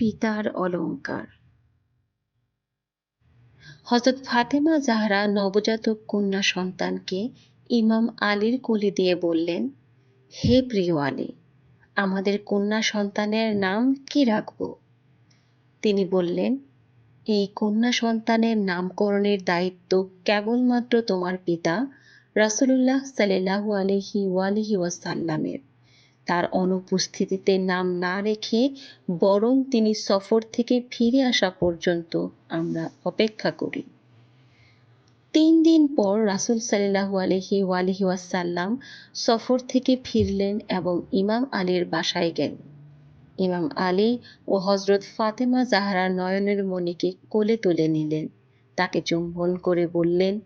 পিতার অলংকার। হজরত ফাতেমা জাহরা নবজাতক কন্যা সন্তানকে ইমাম আলীর কোলে দিয়ে বললেন, হে প্রিয় আলী, আমাদের কন্যা সন্তানের নাম কি রাখব? তিনি বললেন, এই কন্যা সন্তানের নামকরণের দায়িত্ব কেবলমাত্র তোমার পিতা রাসুলুল্লাহ সাল্লাহু আলহি ওয়ালিহি ওয়াসাল্লামের। তার অনুপস্থিতিতে নাম না রেখে বরং তিনি সফর থেকে ফিরে আসা পর্যন্ত আমরা অপেক্ষা করি। তিন দিন পর রাসুল সাল্লাহু আলহি ওয়ালিহি ওয়াসাল্লাম সফর থেকে ফিরলেন এবং ইমাম আলীর বাসায় গেলেন। ইমাম আলী ও হজরত ফাতেমা জাহারা নয়নের মণিকে কোলে তুলে নিলেন। তাকে চুম্বন করে বললেন,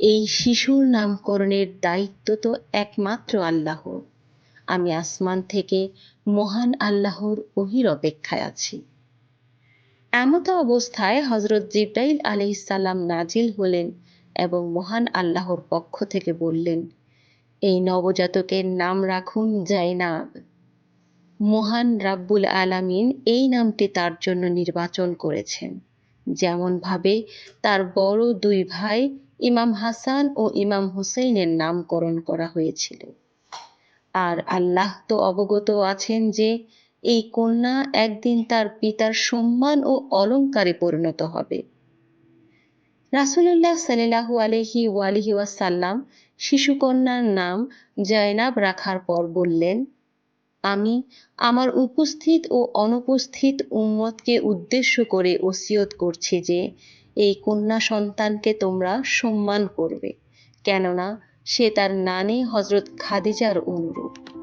এই শিশুর নামকরণের দায়িত্ব তো একমাত্র আল্লাহর। আমি আসমান থেকে মহান আল্লাহর ওহির অপেক্ষায় আছি। এমত অবস্থায় হজরত জিব্রাইল আলি ইসাল্লাম নাজিল হলেন এবং মহান আল্লাহর পক্ষ থেকে বললেন, এই নবজাতকের নাম রাখুন জাইনাব। মহান রাব্বুল আলামিন এই নামটি তার জন্য নির্বাচন করেছেন। যেমনভাবে তার বড় দুই ভাই ইমাম হাসান ও ইমাম হুসেইনের নামকরণ করা হয়েছিল। আর আল্লাহ তো অবগত আছেন যে এই কন্যা একদিন তার পিতার সম্মান ও অলঙ্কারে পরিণত হবে। রাসুল্লাহ সাল্লাহু আলহি ওয়ালিহি ওয়াসাল্লাম শিশুকন্যার নাম জয়নাব রাখার পর বললেন, আমি আমার উপস্থিত ও অনুপস্থিত উম্মতকে উদ্দেশ্য করে ওসিয়ত করছি যে, এই কন্যা সন্তানকে তোমরা সম্মান করবে। কেননা সে তার নানি হজরত খাদিজার অনুরূপ।